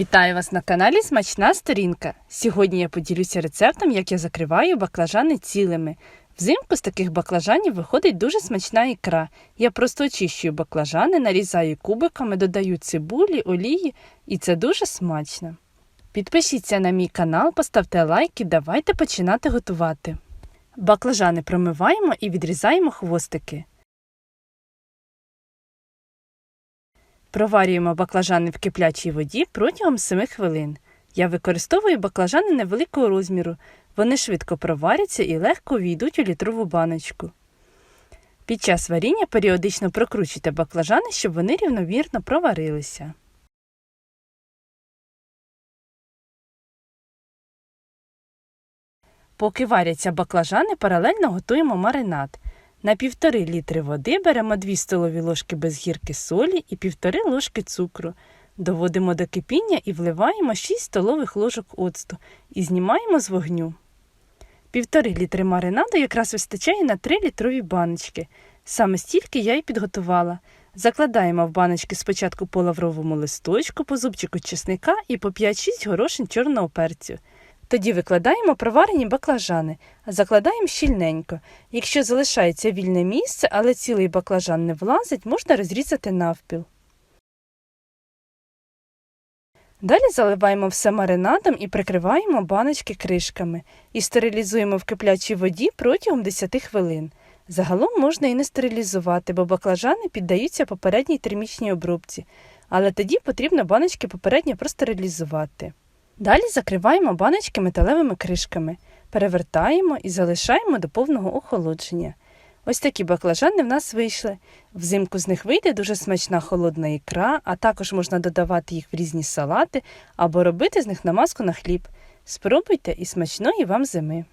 Вітаю вас на каналі Смачна сторінка. Сьогодні я поділюся рецептом, як я закриваю баклажани цілими. Взимку з таких баклажанів виходить дуже смачна ікра. Я просто очищую баклажани, нарізаю кубиками, додаю цибулі, олії, і це дуже смачно. Підпишіться на мій канал, поставте лайк і давайте починати готувати. Баклажани промиваємо і відрізаємо хвостики. Проварюємо баклажани в киплячій воді протягом 7 хвилин. Я використовую баклажани невеликого розміру. Вони швидко проваряться і легко увійдуть у літрову баночку. Під час варіння періодично прокручуйте баклажани, щоб вони рівномірно проварилися. Поки варяться баклажани, паралельно готуємо маринад. На півтори літри води беремо 2 столові ложки без гірки солі і півтори ложки цукру. Доводимо до кипіння і вливаємо 6 столових ложок оцту і знімаємо з вогню. Півтори літри маринаду якраз вистачає на 3 літрові баночки. Саме стільки я й підготувала. Закладаємо в баночки спочатку по лавровому листочку, по зубчику чесника і по 5-6 горошин чорного перцю. Тоді викладаємо проварені баклажани, закладаємо щільненько. Якщо залишається вільне місце, але цілий баклажан не влазить, можна розрізати навпіл. Далі заливаємо все маринадом і прикриваємо баночки кришками і стерилізуємо в киплячій воді протягом 10 хвилин. Загалом можна і не стерилізувати, бо баклажани піддаються попередній термічній обробці, але тоді потрібно баночки попередньо простерилізувати. Далі закриваємо баночки металевими кришками, перевертаємо і залишаємо до повного охолодження. Ось такі баклажани в нас вийшли. Взимку з них вийде дуже смачна холодна ікра, а також можна додавати їх в різні салати або робити з них намазку на хліб. Спробуйте і смачної вам зими!